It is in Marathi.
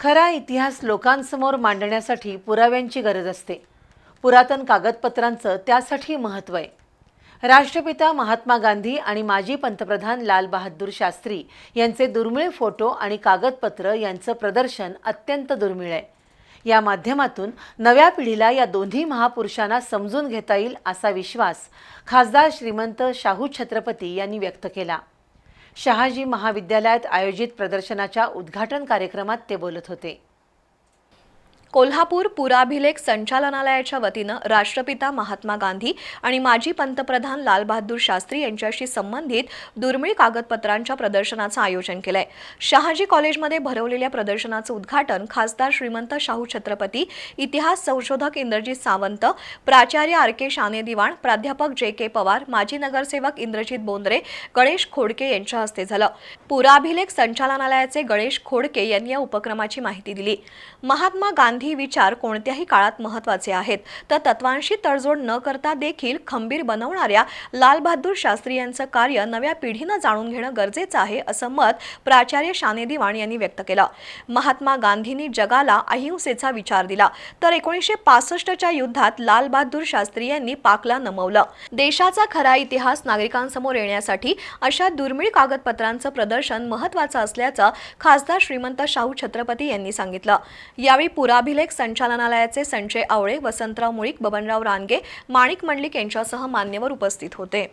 खरा इतिहास लोकांसमोर मांडण्यासाठी पुराव्यांची गरज असते. पुरातन कागदपत्रांचं त्यासाठी महत्त्व आहे. राष्ट्रपिता महात्मा गांधी आणि माजी पंतप्रधान लाल बहादूर शास्त्री यांचे दुर्मिळ फोटो आणि कागदपत्र यांचं प्रदर्शन अत्यंत दुर्मिळ आहे. या माध्यमातून नव्या पिढीला या दोन्ही महापुरुषांना समजून घेता येईल असा विश्वास खासदार श्रीमंत शाहू छत्रपती यांनी व्यक्त केला. शहाजी महाविद्यालयात आयोजित प्रदर्शनाच्या उद्घाटन कार्यक्रमात ते बोलत होते. कोल्हापूर पुराभिलेख संचालनालयाच्या वतीनं राष्ट्रपिता महात्मा गांधी आणि माजी पंतप्रधान लालबहादूर शास्त्री यांच्याशी संबंधित दुर्मिळ कागदपत्रांच्या प्रदर्शनाचं आयोजन केलंय. शहाजी कॉलेजमध्ये भरवलेल्या प्रदर्शनाचं उद्घाटन खासदार श्रीमंत शाहू छत्रपती इतिहास संशोधक इंद्रजित सावंत प्राचार्य आर के शाने दिवाण प्राध्यापक जे के पवार माजी नगरसेवक इंद्रजित बोंद्रे गणेश खोडके यांच्या हस्ते झालं. पुराभिलेख संचालनालयाचे गणेश खोडके यांनी या उपक्रमाची माहिती दिली. महात्मा गांधी गांधी विचार कोणत्याही काळात महत्त्वाचे आहेत. तर तत्वांशी तडजोड न करता देखील खंबीर बनवणाऱ्या लालबहादूर शास्त्री यांचं कार्य नव्या पिढीनं जाणून घेणं गरजेचं आहे असं मत प्राचार्य शाने दिवाण यांनी व्यक्त केलं. महात्मा गांधींनी जगाला अहिंसेचा विचार दिला. तर एकोणीसशे पासष्टच्या युद्धात लालबहादूर शास्त्री यांनी पाकला नमवलं. देशाचा खरा इतिहास नागरिकांसमोर येण्यासाठी अशा दुर्मिळ कागदपत्रांचं प्रदर्शन महत्वाचं असल्याचं खासदार श्रीमंत शाहू छत्रपती यांनी सांगितलं. यावेळी अभिलेख संचालनालयाचे संजय आवळे वसंतराव मुळीक बबनराव रानगे माणिक मंडलिक यांच्यासह मान्यवर उपस्थित होते.